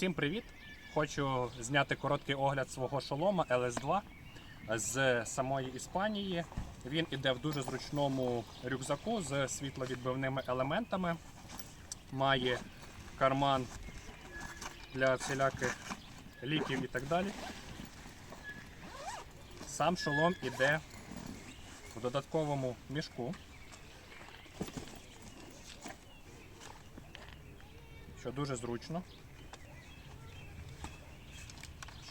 Усім привіт! Хочу зняти короткий огляд свого шолома LS2 з самої Іспанії. Він іде в дуже зручному рюкзаку з світловідбивними елементами. Має карман для всіляких ліків і так далі. Сам шолом іде в додатковому мішку. Що дуже зручно.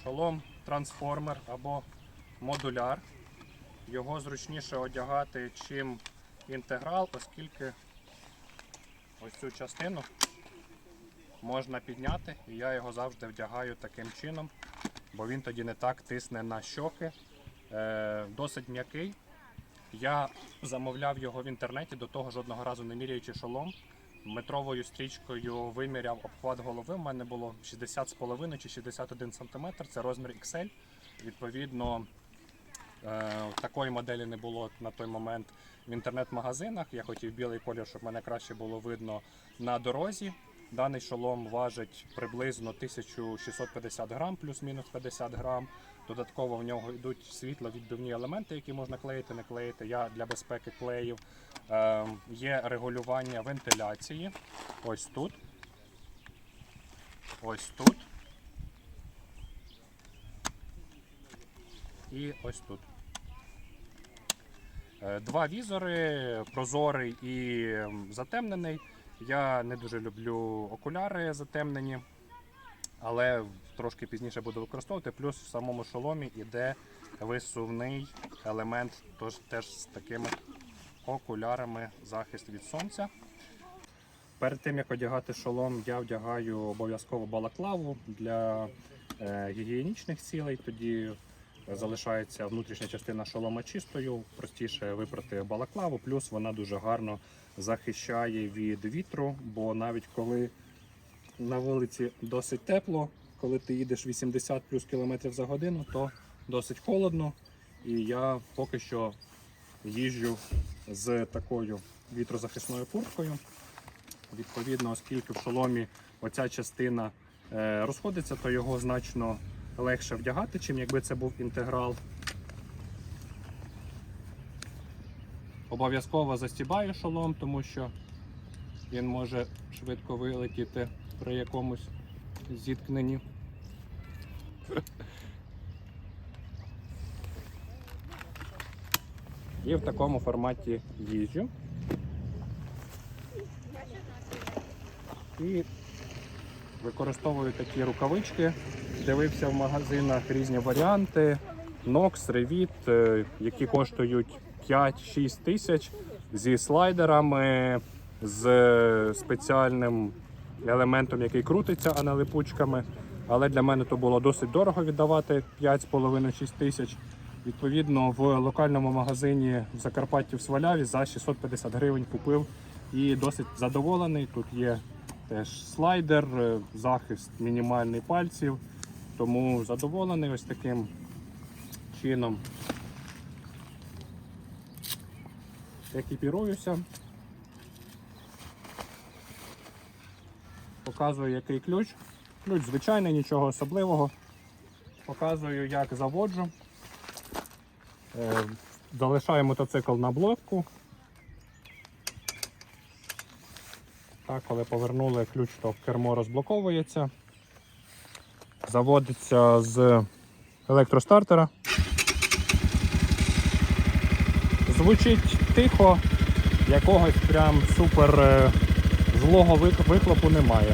Шолом трансформер або модуляр. Його зручніше одягати, чим інтеграл, оскільки ось цю частину можна підняти, і я його завжди вдягаю таким чином, бо він тоді не так тисне на щоки. Е, досить м'який. Я замовляв його в інтернеті, до того жодного разу не міряючи шолом. Метровою стрічкою виміряв обхват голови. У мене було 60,5 чи 61 см, це розмір XL. Відповідно, е, такої моделі не було на той момент в інтернет-магазинах. Я хотів білий колір, щоб мене краще було видно на дорозі. Даний шолом важить приблизно 1650 грам, плюс-мінус 50 грам. Додатково в нього йдуть світловідбивні елементи, які можна клеїти, не клеїти. Я для безпеки клеїв. Е, є регулювання вентиляції. Ось тут. Ось тут. І ось тут. Е, Два візори, прозорий і затемнений. Я не дуже люблю окуляри затемнені, але трошки пізніше буду використовувати. Плюс в самому шоломі йде висувний елемент, тож теж з такими окулярами захист від сонця. Перед тим як одягати шолом, я вдягаю обов'язково балаклаву для е, гігієнічних цілей. Тоді залишається внутрішня частина шолома чистою, простіше випрати балаклаву, плюс вона дуже гарно захищає від вітру, бо навіть коли на вулиці досить тепло, коли ти їдеш 80 плюс кілометрів за годину, то досить холодно. І я поки що їжджу з такою вітрозахисною курткою. Відповідно, оскільки в шоломі оця частина е, розходиться, то його значно легше вдягати, чим якби це був інтеграл. Обов'язково застібаю шолом, тому що він може швидко вилетіти при якомусь зіткненні. І в такому форматі їжджу. І використовую такі рукавички. Дивився в магазинах різні варіанти. Revit, е, які коштують 5-6 тисяч зі слайдерами, з спеціальним елементом, який крутиться, а не липучками. Але для мене то було досить дорого віддавати 5,5-6 тисяч. Відповідно, в локальному магазині в Закарпатті в Сваляві за 650 гривень купив і досить задоволений. Тут є теж слайдер, е, захист мінімальний пальців. Тому задоволений ось таким чином. Екіпіруюся. Показую, який ключ. Ключ звичайний, нічого особливого. Показую, як заводжу. Е, Залишаю мотоцикл на блоку. Так, коли повернули ключ, то кермо розблоковується. Заводиться з електростартера. Звучить тихо, якогось прям супер е, злого вихлопу немає.